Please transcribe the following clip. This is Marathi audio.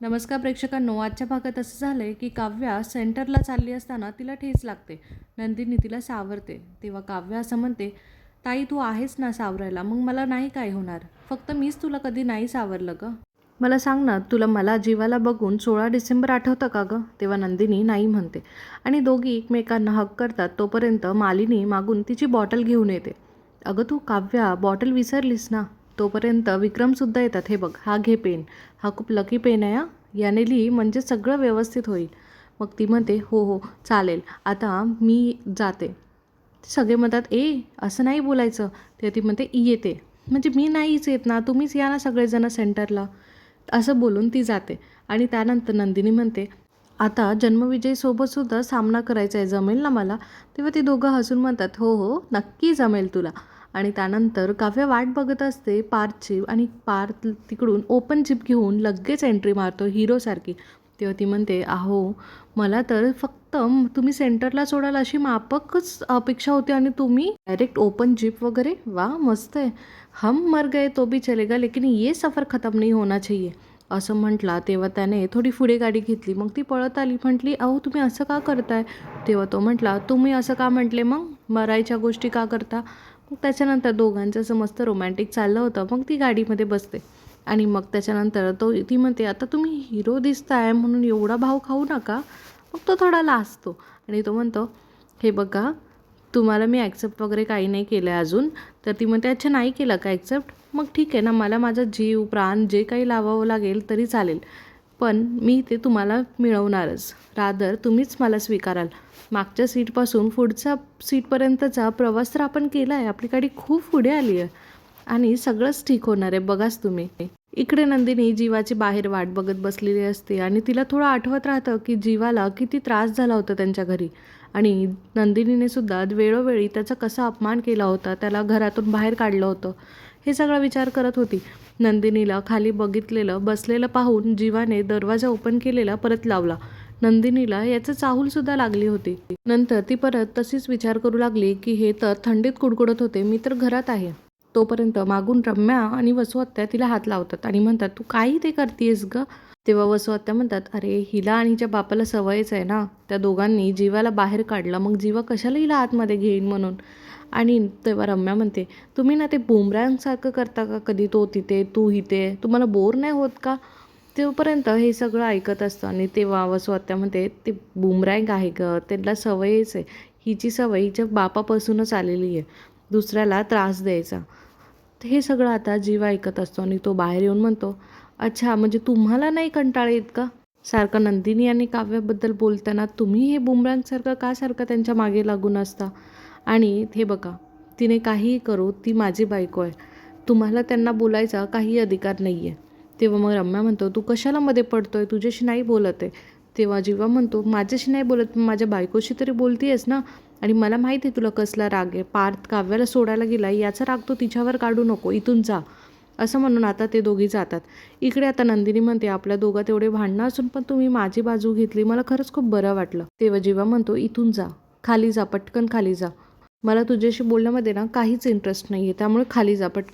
नमस्कार प्रेक्षकांनो आजच्या भागात असं झालं आहे की काव्या सेंटरला चालली असताना तिला ठेच लागते. नंदिनी तिला सावरते. तेव्हा काव्या असं म्हणते ताई तू आहेस ना सावरायला मग मला नाही काय होणार? फक्त मीच तुला कधी नाही सावरलं गं. मला सांग ना तुला मला जीवाला बघून सोळा डिसेंबर आठवतं का गं? तेव्हा नंदिनी नाही म्हणते. आणि दोघी एकमेकांना हक करतात तोपर्यंत मालिनी मागून तिची बॉटल घेऊन येते. अगं तू काव्या बॉटल विसरलीस ना? तोपर्यंत विक्रमसुद्धा येतात. हे बघ हा घे पेन. हा खूप लकी पेन आहे हा. याने लिही म्हणजे सगळं व्यवस्थित होईल. मग ती म्हणते हो हो चालेल. आता मी जाते. सगळे म्हणतात ए असं नाही बोलायचं. ते ती म्हणते येते. म्हणजे मी नाहीच येत ना तुम्हीच या ना सगळेजण सेंटरला असं बोलून ती जाते. आणि त्यानंतर नंदिनी म्हणते आता जन्मविजयसोबतसुद्धा सामना करायचा आहे जमेल ना मला? तेव्हा ते दोघं हसून म्हणतात हो हो नक्की जमेल तुला. आणि त्यानंतर काव्य वाट बघत असते पार्थची आणि पार्थ तिकडून ओपन जिप घेऊन लगेच एंट्री मारतो हिरोसारखी तेव्हा ती म्हणते अहो मला तर फक्त तुम्ही सेंटरला सोडाल अशी मापकच अपेक्षा होती आणि तुम्ही डायरेक्ट ओपन जीप वगैरे? वा मस्त आहे. हम मर गए तो भी चलेगा लेकिन ये सफर खतम नाही होना चाहिए. असं म्हटला. तेव्हा त्याने थोडी पुढे गाडी घेतली. मग ती पळत आली. म्हटली अहो तुम्ही असं का करताय? तेव्हा तो म्हटला तुम्ही असं का म्हटले मग? मरायच्या गोष्टी का करता? मग त्याच्यानंतर दोघांचं असं मस्त रोमॅन्टिक चाललं होतं. मग ती गाडीमध्ये बसते. आणि मग त्याच्यानंतर तो ती म्हणते आता तुम्ही हिरो दिसताय म्हणून एवढा भाव खाऊ नका. मग तो थोडा लाजतो. आणि तो म्हणतो हे बघा तुम्हाला मी ॲक्सेप्ट वगैरे काही नाही केलं आहे अजून. तर ती म्हणते अच्छा नाही केलं का ॲक्सेप्ट मग ठीक आहे ना मला माझा जीव प्राण जे काही लावावं लागेल तरी चालेल. पण मी ते तुम्हाला मिळवणारच. रादर तुम्हीच मला स्वीकाराल. मागच्या सीटपासून पुढच्या सीटपर्यंतचा प्रवास तर आपण केला आहे आपली गाडी खूप पुढे आली आहे. आणि सगळंच ठीक होणार आहे. बघाच तुम्ही. इकडे नंदिनी जीवाची बाहेर वाट बघत बसलेली असते आणि तिला थोडं आठवत राहतं की जीवाला किती त्रास झाला होता त्यांच्या घरी. आणि नंदिनीने सुद्धा वेळोवेळी त्याचा कसा अपमान केला होता त्याला घरातून बाहेर काढलं होतं. हे सगळा विचार करत होती. नंदिनीला खाली बघितलेलं बसलेलं पाहून जीवाने दरवाजा ओपन केलेला परत लावला. नंदिनीला याचं चाहूलसुद्धा लागली होती. नंतर ती परत तशीच विचार करू लागली की हे तर थंडीत कुडकुडत होते मी तर घरात आहे. तोपर्यंत मागून रम्या आणि वसुहत्या तिला हात लावतात आणि म्हणतात तू काही ते करतेस ग? तेव्हा वसुहत्या म्हणतात अरे हिला आणि हिच्या बापाला सवयच आहे ना. त्या दोघांनी जीवाला बाहेर काढलं मग जीवा कशाला हिला आतमध्ये घेईन म्हणून? आणि तेव्हा रम्या म्हणते तुम्ही ना ते बुमरँगसारखं करता का? कधी तो तिथे तू इथे? तुम्हाला बोर नाही होत का? तोपर्यंत हे सगळं ऐकत असतं आणि तेव्हा वसुहत्या म्हणते ते बुमरँग आहे ग त्यांना सवयच आहे. हिची सवय हिच्या बापापासूनच आलेली आहे. दुसऱ्याला त्रास द्यायचा. हे सगळं आता जीव ऐकत असतो आणि तो बाहेर येऊन म्हणतो अच्छा म्हणजे तुम्हाला नाही कंटाळा येत का? सारखं नंदिनी आणि काव्याबद्दल बोलताना तुम्ही हे बुमरांगसारखं का सारखं त्यांच्या मागे लागून असता? आणि हे बघा तिने काहीही करू ती माझी बायको आहे. तुम्हाला त्यांना बोलायचा काही अधिकार नाही आहे तेव्हा मग रम्या म्हणतो तू कशाला मध्ये पडतो आहे तुझ्याशी नाही बोलत आहे. तेव्हा जीवा म्हणतो माझ्याशी नाही बोलत माझ्या बायकोशी तरी बोलतीयस ना? आणि मला माहिती आहे तुला कसला राग आहे. पार्थ काव्याला सोडायला गेला याचा राग तो तिच्यावर काढू नको इथून जा. असं म्हणून आता ते दोघी जातात. इकडे आता नंदिनी म्हणते आपल्या दोघात एवढे भांडणं असून पण तुम्ही माझी बाजू घेतली. मला खरंच खूप बरं वाटलं. तेव्हा जीवा म्हणतो इथून जा. खाली जा पटकन खाली जा. मला तुझ्याशी बोलण्यामध्ये ना काहीच इंटरेस्ट नाही आहे त्यामुळे खाली जा पटकन.